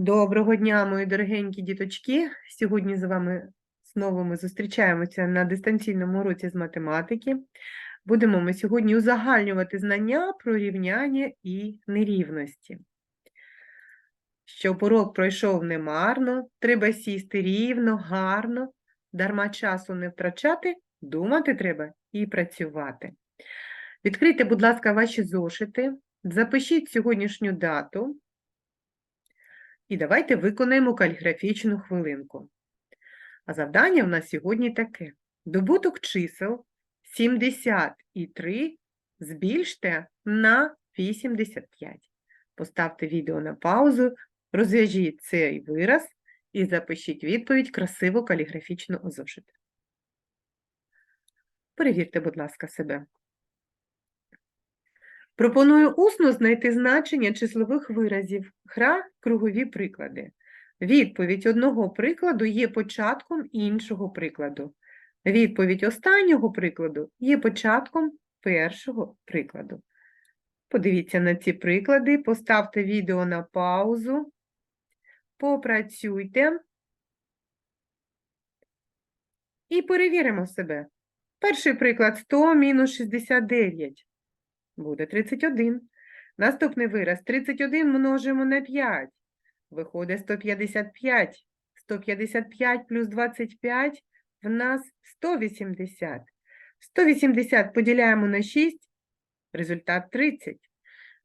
Доброго дня, мої дорогенькі діточки. Сьогодні з вами знову ми зустрічаємося на дистанційному уроці з математики. Будемо ми сьогодні узагальнювати знання про рівняння і нерівності. Щоб урок пройшов немарно, треба сісти рівно, гарно, дарма часу не втрачати, думати треба і працювати. Відкрийте, будь ласка, ваші зошити, запишіть сьогоднішню дату. І давайте виконаємо каліграфічну хвилинку. А завдання в нас сьогодні таке. Добуток чисел 73 збільште на 85. Поставте відео на паузу, розв'яжіть цей вираз і запишіть відповідь красиво каліграфічно у. Перевірте, будь ласка, себе. Пропоную усно знайти значення числових виразів. Гра кругові приклади. Відповідь одного прикладу є початком іншого прикладу. Відповідь останнього прикладу є початком першого прикладу. Подивіться на ці приклади, поставте відео на паузу, попрацюйте і перевіримо себе. Перший приклад 100 мінус 69 буде 31. Наступний вираз 31 множимо на 5. Виходить 155. 155 плюс 25 в нас 180. 180 поділяємо на 6, результат 30.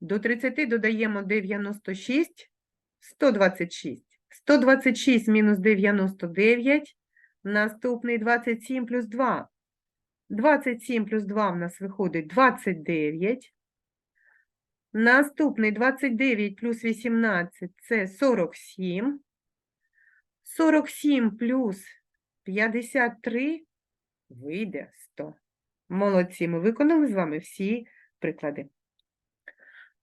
До 30 додаємо 96, 126. 126 мінус 99, наступний 27 плюс 2. 27 плюс 2 в нас виходить 29. Наступний 29 плюс 18 – це 47. 47 плюс 53 вийде 100. Молодці, ми виконали з вами всі приклади.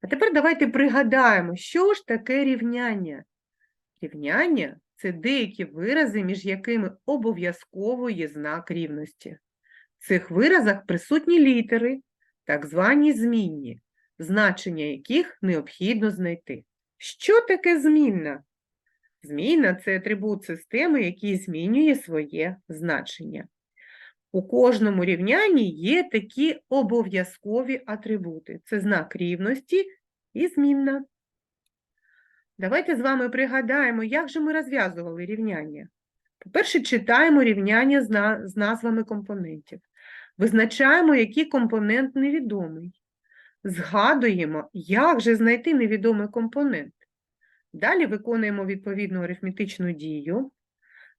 А тепер давайте пригадаємо, що ж таке рівняння. Рівняння – це деякі вирази, між якими обов'язково є знак рівності. В цих виразах присутні літери, так звані змінні, значення яких необхідно знайти. Що таке змінна? Змінна – це атрибут системи, який змінює своє значення. У кожному рівнянні є такі обов'язкові атрибути. Це знак рівності і змінна. Давайте з вами пригадаємо, як же ми розв'язували рівняння. По-перше, читаємо рівняння з, назвами компонентів. Визначаємо, який компонент невідомий. Згадуємо, як же знайти невідомий компонент. Далі виконуємо відповідну арифметичну дію.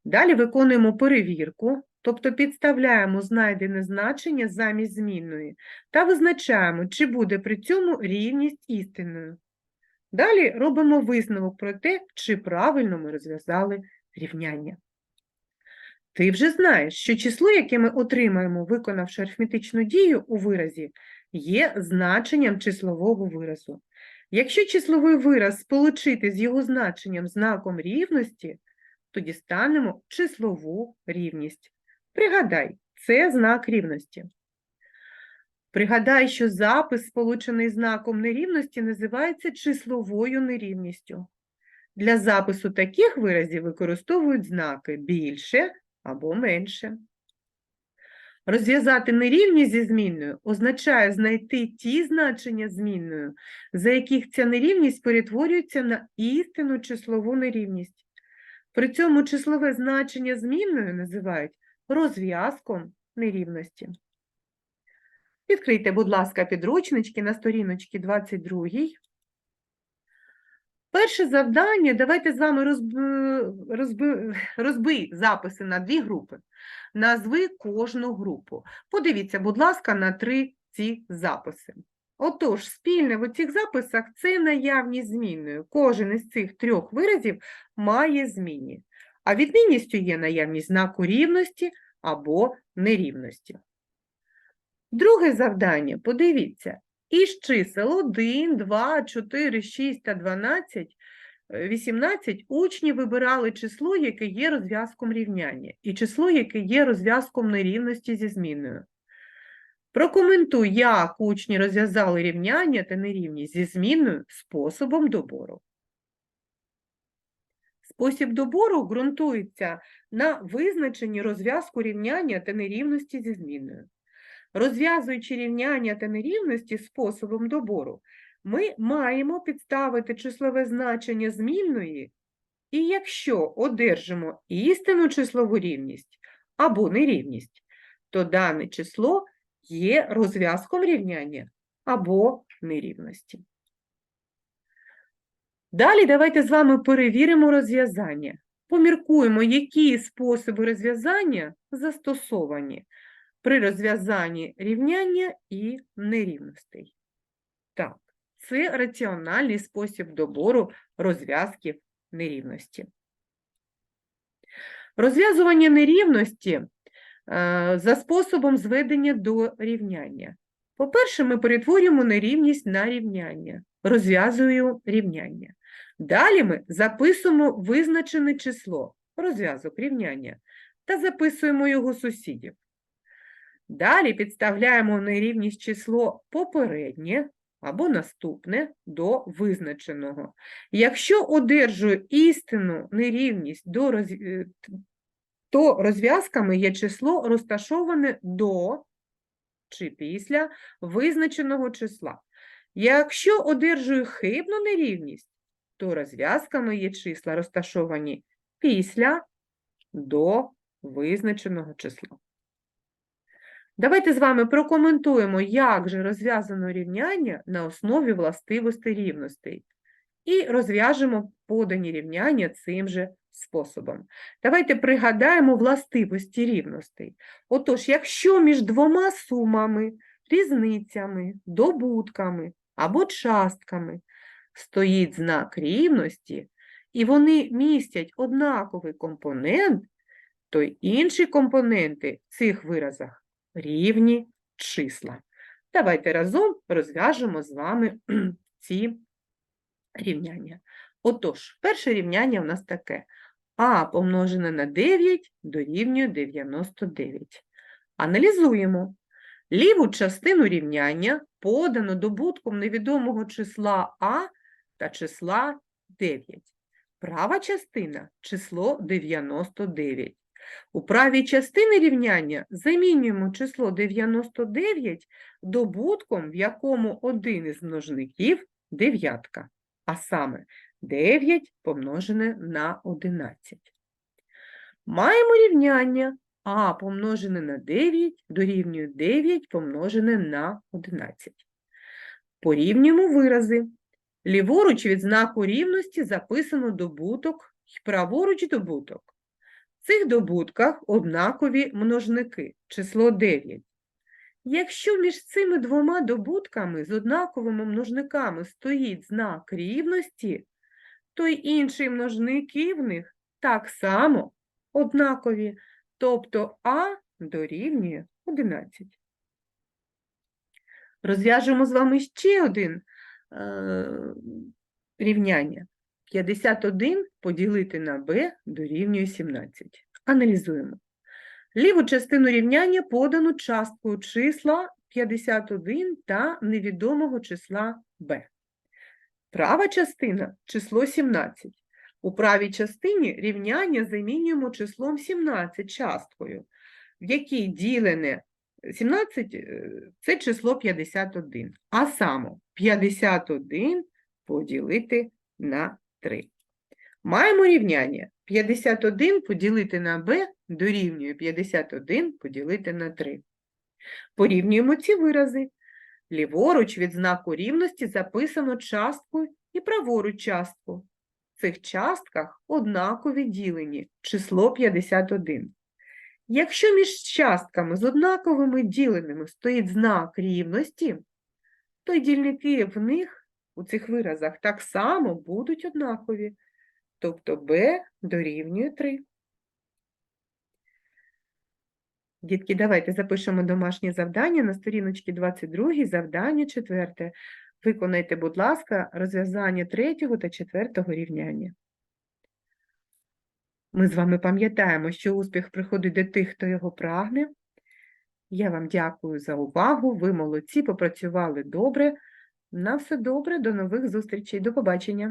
Далі виконуємо перевірку, тобто підставляємо знайдене значення замість змінної та визначаємо, чи буде при цьому рівність істинною. Далі робимо висновок про те, чи правильно ми розв'язали рівняння. Ти вже знаєш, що число, яке ми отримаємо, виконавши арифметичну дію у виразі, є значенням числового виразу. Якщо числовий вираз сполучити з його значенням знаком рівності, то дістанемо числову рівність. Пригадай, це знак рівності. Пригадай, що запис, сполучений знаком нерівності, називається числовою нерівністю. Для запису таких виразів використовують знаки більше або менше. Розв'язати нерівність зі змінною означає знайти ті значення змінною, за яких ця нерівність перетворюється на істинну числову нерівність. При цьому числове значення змінною називають розв'язком нерівності. Відкрийте, будь ласка, підручнички на сторіночці 22. Перше завдання, давайте з вами розби, розби, розбий записи на дві групи. Назви кожну групу. Подивіться, будь ласка, на три ці записи. Отож, спільне в цих записах це наявність змінною. Кожен із цих трьох виразів має змінні. А відмінністю є наявність знаку рівності або нерівності. Друге завдання, подивіться, із чисел 1, 2, 4, 6 та 12, е, 18 учні вибирали число, яке є розв'язком рівняння, і число, яке є розв'язком нерівності зі зміною. Прокоментуй, як учні розв'язали рівняння та нерівність зі зміною способом добору. Спосіб добору ґрунтується на визначенні розв'язку рівняння та нерівності зі змінною. Розв'язуючи рівняння та нерівності способом добору, ми маємо підставити числове значення змінної, і якщо одержимо істинну числову рівність або нерівність, то дане число є розв'язком рівняння або нерівності. Далі давайте з вами перевіримо розв'язання. Поміркуємо, які способи розв'язання застосовані при розв'язанні рівняння і нерівностей. Так, це раціональний спосіб добору розв'язків нерівності. Розв'язування нерівності е, за способом зведення до рівняння. По-перше, ми перетворюємо нерівність на рівняння, розв'язуємо рівняння. Далі ми записуємо визначене число, розв'язок рівняння, та записуємо його сусідів. Далі підставляємо нерівність число попереднє або наступне до визначеного. Якщо одержую істинну нерівність, до роз... е, то розв'язками є число розташоване до чи після визначеного числа. Якщо одержую хибну нерівність, то розв'язками є числа розташовані після до визначеного числа. Давайте з вами прокоментуємо, як же розв'язано рівняння на основі властивостей рівностей. І розв'яжемо подані рівняння цим же способом. Давайте пригадаємо властивості рівностей. Отож, якщо між двома сумами, різницями, добутками або частками стоїть знак рівності, і вони містять однаковий компонент, то інші компоненти в цих виразах рівні числа. Давайте разом розв'яжемо з вами ці рівняння. Отож, перше рівняння у нас таке. А помножене на 9 дорівнює 99. Аналізуємо. Ліву частину рівняння подано добутком невідомого числа А та числа 9. Права частина – число 99. У правій частині рівняння замінюємо число 99 добутком, в якому один із множників – дев'ятка, а саме 9 помножене на 11. Маємо рівняння а помножене на 9 дорівнює 9 помножене на 11. Порівнюємо вирази. Ліворуч від знаку рівності записано добуток і праворуч добуток. В цих добутках однакові множники, число 9. Якщо між цими двома добутками з однаковими множниками стоїть знак рівності, то й інші множники в них так само однакові, тобто А дорівнює 11. Розв'яжемо з вами ще один е, рівняння. 51 поділити на b дорівнює 17. Аналізуємо. Ліву частину рівняння подано часткою числа 51 та невідомого числа b. Права частина – число 17. У правій частині рівняння замінюємо числом 17 часткою, в якій ділене 17 е, – це число 51. А саме 51 поділити на 3. Маємо рівняння 51 поділити на b дорівнює 51 поділити на 3. Порівнюємо ці вирази. Ліворуч від знаку рівності записано частку і праворуч частку. В цих частках однакові ділені число 51. Якщо між частками з однаковими діленими стоїть знак рівності, то дільники в них у цих виразах так само будуть однакові. Тобто b дорівнює 3. Дітки, давайте запишемо домашнє завдання на сторіночці 22, завдання 4. Виконайте, будь ласка, розв'язання третього та четвертого рівняння. Ми з вами пам'ятаємо, що успіх приходить до тих, хто його прагне. Я вам дякую за увагу. Ви молодці, попрацювали добре. На все добре, до нових зустрічей. До побачення.